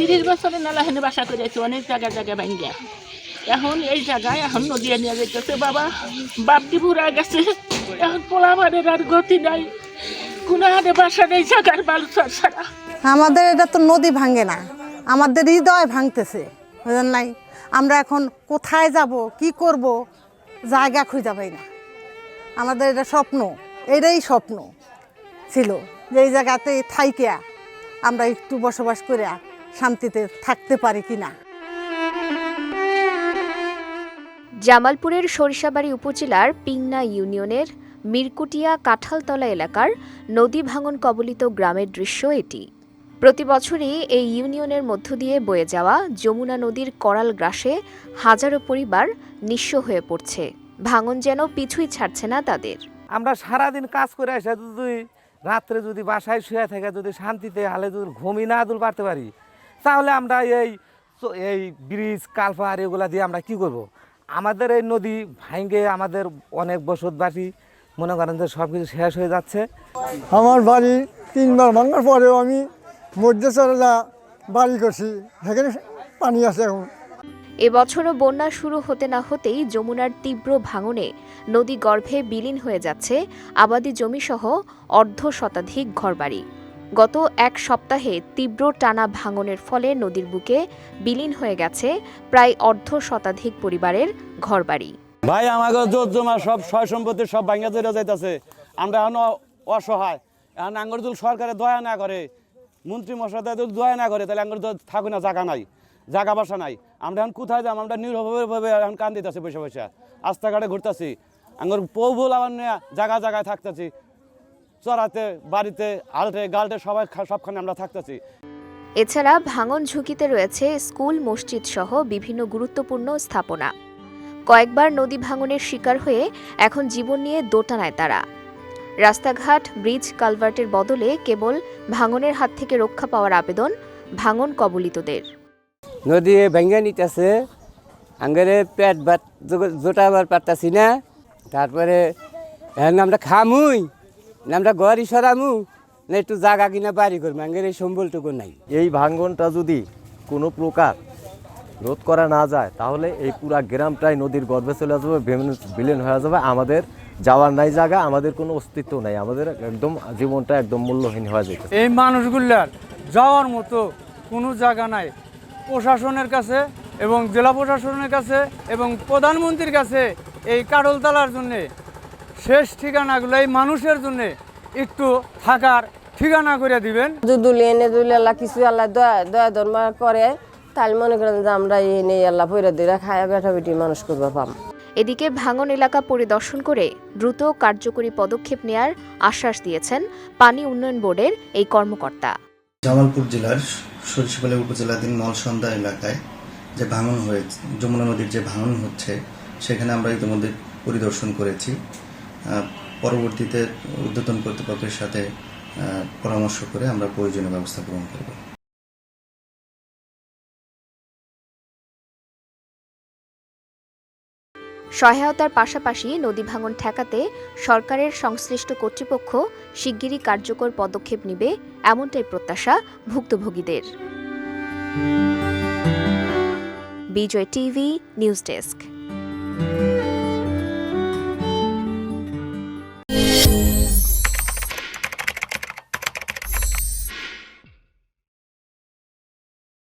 তিরিশ বছরের নালা হেনে বাসা করেছে, অনেক জায়গায় জায়গায় ভাঙ্গিয়া। এখন এই জায়গায়, এখন নদিয়া নিয়ে যেতেছে বাবা। বাপটি বুড়া গেছে? এখন পোলামারের আর গতি নাই। কোনো হাতে বাসা নেই জায়গার বালুচর ছাড়া আমাদের এটা তো নদী ভাঙে না। আমাদের হৃদয় ভাঙতেছে, বুঝলেন নাই? আমরা এখন কোথায় যাব, কি করব, জায়গা খুঁজে পাই না। আমাদের এটা স্বপ্ন, এটাই স্বপ্ন ছিল যে এই জায়গাতে থাইকিয়া আমরা একটু বসবাস করে শান্তিতে থাকতে পারি কি না জামালপুরের সরিষাবাড়ি উপজেলার পিংনা ইউনিয়নের মিরকুটিয়া কাঁঠালতলা এলাকার নদী ভাঙন কবলিত গ্রামের দৃশ্য এটি। প্রতি বছরই এই ইউনিয়নের মধ্য দিয়ে বয়ে যাওয়া যমুনা নদীর করাল গ্রাসে হাজারো পরিবার নিঃস্ব হয়ে পড়ছে। ভাঙন যেন পিছুই ছাড়ছে না তাদের। আমরা সারাদিন কাজ করে আসে যদি রাত্রে যদি বাসায় শুয়ে থেকে যদি শান্তিতে হালে যদি ঘুমি না দুল পারতে পারি তাহলে আমরা এই এই ব্রিজ কালপার এগুলো দিয়ে আমরা কি করব। আমাদের এই নদী ভাঙ্গে আমাদের অনেক বসতবাসী মনে করেন যে সব কিছু শেষ হয়ে যাচ্ছে। আমার বাড়ি তিনবার ভাঙার পরেও আমি মধ্যচরলা বাড়ি করছি। সেখানে পানি আছে এখন। এবছরও বন্যা শুরু হতে না হতেই যমুনার তীব্র ভাঙনে নদী গর্ভে বিলীন হয়ে যাচ্ছে। আবাদি জমিসহ অর্ধ শতাধিক ঘরবাড়ি। গত এক সপ্তাহে তীব্র টানা ভাঙনের ফলে নদীর বুকে বিলীন হয়ে গেছে প্রায় অর্ধ শতাধিক পরিবারের ঘরবাড়ি। ভাই আমাকে জোর সব সয় সম্পত্তি সব ভাঙ্গা চলে যাইতেছে। আমরা এখন অসহায়। এখন আঙ্গুর যদি সরকারে দয়া না করে, মন্ত্রী মশাই দয়া না করে, তাহলে আঙ্গুর থাকবে না জায়গা নাই জায়গা বাসা নাই। আমরা এখন কোথায় যাম আমরা নিরভাবে এখন কান দিতেছি বসে বসে। রাস্তাঘাটে ঘুরতেছি। আঙ্গুর পৌভুল আবার নিয়ে জায়গা জায়গায় থাকতেছি। চড়াতে বাড়িতে আলটে গালটে সবাই সবখানে আমরা থাকতেছি। এছাড়া ভাঙন ঝুঁকিতে রয়েছে স্কুল মসজিদ সহ বিভিন্ন গুরুত্বপূর্ণ স্থাপনা। কয়েকবার নদী ভাঙনের শিকার হয়ে এখন জীবন নিয়ে দোটানায় তারা। রাস্তাঘাট ব্রিজ কালভার্টের বদলে কেবল ভাঙনের হাত থেকে রক্ষা পাওয়ার আবেদন ভাঙন কবলিতদের। নদী ভেঙে নিতেছে আঙ্গারে পেট জোটাবার পারতাছি না। তারপরে আমরা খামুই। আমরা ঘরই সরামু না একটু জাগা কিনা বাড়ি করব আঙ্গের এই সম্বলটুকু নাই। এই ভাঙ্গনটা যদি কোনো প্রকার রোধ করা না যায় তাহলে এই পুরা গ্রামটাই নদীর গর্ভে চলে যাবে বিলীন- বিলীন হয়ে যাবে। আমাদের যাওয়ার নাই জায়গা আমাদের কোনো অস্তিত্ব নাই। আমাদের একদম জীবনটা একদম মূল্যহীন হয়ে যেতে এই মানুষগুলার যাওয়ার মতো কোনো জায়গা নাই। প্রশাসনের কাছে এবং জেলা প্রশাসনের কাছে এবং প্রধানমন্ত্রীর কাছে এই কাডলতলার জন্যে শেষ ঠিকানাগুলো এই মানুষের জন্যে একটু থাকার ঠিকানা করে দিবেন। দুদুলি এনে দুলি আল্লাহ কিছু আল্লাহ দয়া দয়া ধর্ম করে তাহলে মনে করেন যে আমরা এনে আল্লাহ পয়রা খায়া বেটা বেটি মানুষ করব পাম। এদিকে ভাঙন এলাকা পরিদর্শন করে দ্রুত কার্যকরী পদক্ষেপ নেয়ার আশ্বাস দিয়েছেন পানি উন্নয়ন বোর্ডের এই কর্মকর্তা। জামালপুর জেলার সরিষাবালী উপজেলাধীন মলসন্দা এলাকায় যে ভাঙন হয়েছে যমুনা নদীর যে ভাঙন হচ্ছে সেখানে আমরা ইতিমধ্যে পরিদর্শন করেছি। পরবর্তীতে ঊর্ধ্বতন কর্তৃপক্ষের সাথে পরামর্শ করে আমরা প্রয়োজনীয় ব্যবস্থা গ্রহণ করব। সহায়তার পাশাপাশি নদী ভাঙন ঠেকাতে সরকারের সংশ্লিষ্ট কর্তৃপক্ষ শিগগিরই কার্যকর পদক্ষেপ নেবে এমনটাই প্রত্যাশা ভুক্তভোগীদের। Bijoy TV, news desk.